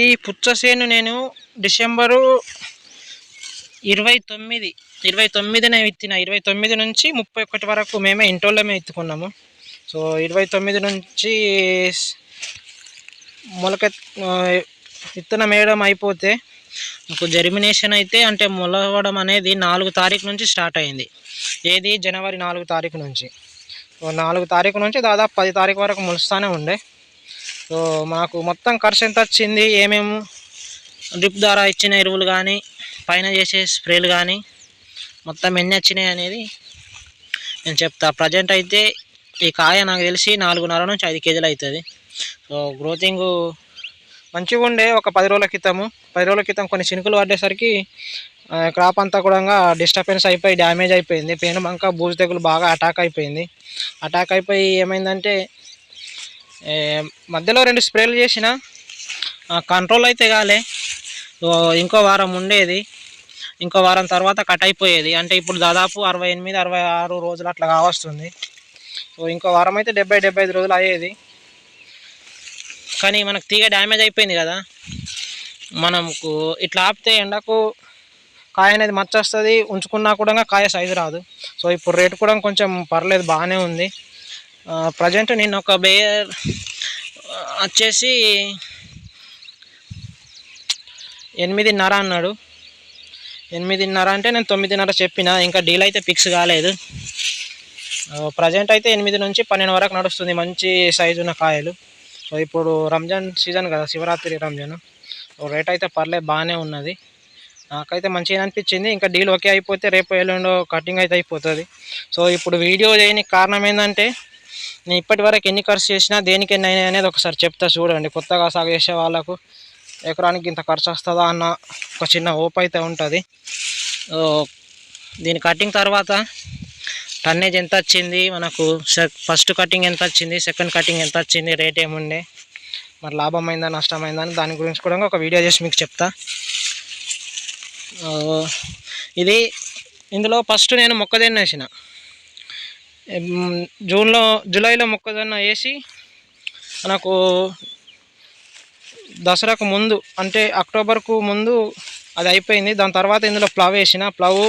ఈ పుచ్చసేను నేను డిసెంబరు ఇరవై తొమ్మిది ఇరవై తొమ్మిదిన విత్తిన. ఇరవై తొమ్మిది నుంచి ముప్పై ఒకటి వరకు మేమే ఇంటోళ్ళమే ఎత్తుకున్నాము సో ఇరవై తొమ్మిది నుంచి మొలక విత్తనం వేయడం అయిపోతే నాకు జర్మినేషన్ అయితే అంటే మొలవడం అనేది నాలుగు తారీఖు నుంచి స్టార్ట్ అయింది. ఏది? జనవరి నాలుగు తారీఖు నుంచి. నాలుగు తారీఖు నుంచి దాదాపు పది తారీఖు వరకు మొలుస్తూనే ఉండే. సో మాకు మొత్తం ఖర్చు ఎంత వచ్చింది? ఏమేమి డ్రిప్ ద్వారా ఇచ్చిన ఎరువులు కానీ పైన చేసే స్ప్రేలు కానీ మొత్తం ఎన్ని వచ్చినాయి అనేది నేను చెప్తా. ప్రజెంట్ అయితే ఈ కాయ నాకు తెలిసి నాలుగున్నర నుంచి ఐదు కేజీలు అవుతుంది సో గ్రోతింగ్ మంచిగా ఉండే ఒక పది రోజుల క్రితము. పది రోజుల క్రితం కొన్ని చినుకులు పడ్డేసరికి క్రాప్ అంతా కూడా డిస్టర్బెన్స్ అయిపోయి డ్యామేజ్ అయిపోయింది. పేను బంక బూజు తెగులు బాగా అటాక్ అయిపోయింది. అటాక్ అయిపోయి ఏమైందంటే మధ్యలో రెండు స్ప్రేలు చేసిన. కంట్రోల్ అయితే కాలే. సో ఇంకో వారం ఉండేది. ఇంకో వారం తర్వాత కట్ అయిపోయేది. అంటే ఇప్పుడు దాదాపు అరవై ఎనిమిది అరవై ఆరు రోజులు అట్లా కావస్తుంది. సో ఇంకో వారం అయితే డెబ్బై డెబ్బై ఐదు రోజులు అయ్యేది. కానీ మనకు తీగ డ్యామేజ్ అయిపోయింది కదా. మనకు ఇట్లా ఆపితే ఎండకు కాయ అనేది మచ్చ వస్తుంది ఉంచుకున్నా కూడా కాయ సైజు రాదు. సో ఇప్పుడు రేటు కూడా కొంచెం పర్లేదు బాగానే ఉంది. ప్రజెంట్ నేను ఒక బేయర్ వచ్చేసి ఎనిమిదిన్నర అన్నాడు. ఎనిమిదిన్నర అంటే నేను తొమ్మిదిన్నర చెప్పిన ఇంకా డీల్ అయితే ఫిక్స్ కాలేదు. ప్రజెంట్ అయితే ఎనిమిది నుంచి పన్నెండు వరకు నడుస్తుంది మంచి సైజు ఉన్న కాయలు. సో ఇప్పుడు రంజాన్ సీజన్ కదా శివరాత్రి రంజాన్. రేట్ అయితే పర్లేదు బాగానే ఉన్నది. నాకైతే మంచిగా అనిపించింది ఇంకా డీల్ ఓకే అయిపోతే రేపు ఎల్లుండో కటింగ్ అయితే అయిపోతుంది. సో ఇప్పుడు వీడియో చేయని కారణం ఏంటంటే నేను ఇప్పటి వరకు ఎన్ని ఖర్చు చేసినా దేనికి ఎన్ని అయినాయి అనేది ఒకసారి చెప్తా చూడండి. కొత్తగా సాగు చేసే వాళ్ళకు ఎకరానికి ఇంత ఖర్చు వస్తుందా అన్న ఒక చిన్న ఓప్ అయితే ఉంటుంది. దీని కటింగ్ తర్వాత టన్నేజ్ ఎంత వచ్చింది? మనకు ఫస్ట్ కటింగ్ ఎంత వచ్చింది? సెకండ్ కటింగ్ ఎంత వచ్చింది? రేట్ ఏముండే? మరి లాభమైందా? నష్టమైందా? అని దాని గురించి కూడా ఒక వీడియో చేసి మీకు చెప్తా. ఇది ఇందులో ఫస్ట్ నేను మొక్కజొన్న వేసిన. జూన్లో జూలైలో మొక్కజొన్న వేసి నాకు దసరాకు ముందు అంటే అక్టోబర్కు ముందు అది అయిపోయింది. దాని తర్వాత ఇందులో ప్లవ్ వేసిన ప్లవ్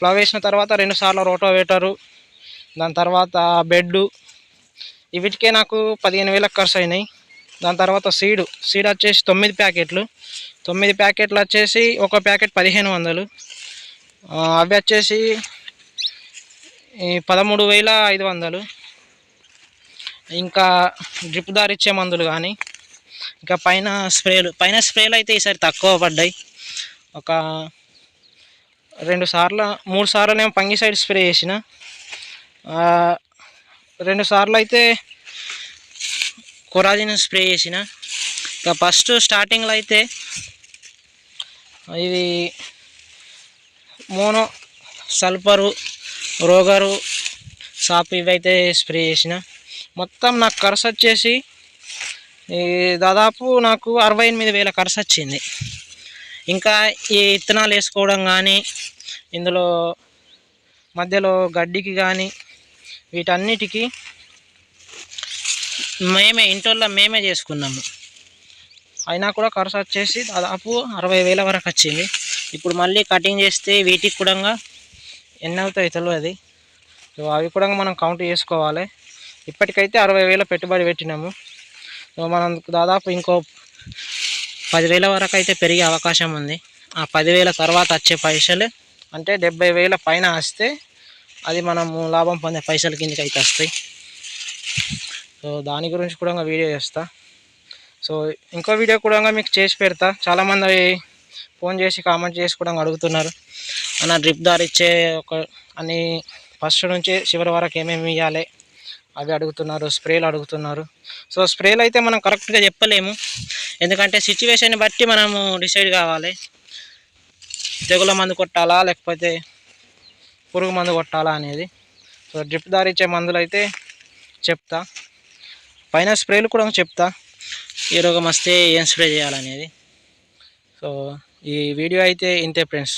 ప్లవ్ వేసిన తర్వాత రెండుసార్లు రోటోవేటరు దాని తర్వాత బెడ్డు వీటికే నాకు పదిహేను వేలకు ఖర్చు అయినాయి. దాని తర్వాత సీడు సీడ్ వచ్చేసి తొమ్మిది ప్యాకెట్లు. తొమ్మిది ప్యాకెట్లు వచ్చేసి ఒక ప్యాకెట్ పదిహేను వందలు. అవి వచ్చేసి పదమూడు వేల ఐదు వందలు. ఇంకా డ్రిప్ దారిచ్చే మందులు కానీ ఇంకా పైన స్ప్రేలు పైన స్ప్రేలు అయితే ఈసారి తక్కువ పడ్డాయి. ఒక రెండు సార్లు మూడు సార్లు నేను పంగిసైడ్ స్ప్రే చేసిన. రెండు సార్లు అయితే కొరాజిన్ స్ప్రే చేసిన. ఇంకా ఫస్ట్ స్టార్టింగ్లో అయితే ఇది మోనో సల్ఫరు రోగరు సాప్ ఇవైతే స్ప్రే చేసిన. మొత్తం నాకు ఖర్చు వచ్చేసి దాదాపు నాకు అరవై ఎనిమిది వేల ఖర్చు వచ్చింది. ఇంకా ఈ విత్తనాలు వేసుకోవడం కానీ ఇందులో మధ్యలో గడ్డికి కానీ వీటన్నిటికీ మేమే ఇంటోళ్ళ మేమే చేసుకున్నాము. అయినా కూడా ఖర్చు వచ్చేసి దాదాపు అరవై వేల వరకు వచ్చింది. ఇప్పుడు మళ్ళీ కటింగ్ చేస్తే వీటికి కూడా ఎన్ని అవుతాయి తెలియదు సో అవి కూడా మనం కౌంట్ చేసుకోవాలి. ఇప్పటికైతే అరవై వేల పెట్టుబడి పెట్టినాము. సో మనం దాదాపు ఇంకో పదివేల వరకు అయితే పెరిగే అవకాశం ఉంది. ఆ పదివేల తర్వాత వచ్చే పైసలు అంటే డెబ్బై వేల పైన వస్తే అది మనము లాభం పొందే పైసల కిందకి అయితే వస్తాయి. సో దాని గురించి కూడా వీడియో చేస్తా. సో ఇంకో వీడియో కూడా మీకు చేసి పెడతా. చాలామంది ఫోన్ చేసి కామెంట్ చేసి కూడా అడుగుతున్నారు. అన్న డ్రిప్ దారి ఇచ్చే ఒక అని ఫస్ట్ నుంచి చివరి వరకు ఏమేమి ఇవ్వాలి అవి అడుగుతున్నారు స్ప్రేలు అడుగుతున్నారు. సో స్ప్రేలు అయితే మనం కరెక్ట్గా చెప్పలేము. ఎందుకంటే సిచ్యువేషన్ బట్టి మనము డిసైడ్ కావాలి. తెగుల మందు కొట్టాలా? లేకపోతే పురుగు మందు కొట్టాలా అనేది. సో డ్రిప్ దారిచ్చే మందులు అయితే చెప్తా. పైన స్ప్రేలు కూడా చెప్తా. ఈ రోగం వస్తే ఏం స్ప్రే చేయాలనేది. సో ఈ వీడియో అయితే ఇంతే ఫ్రెండ్స్.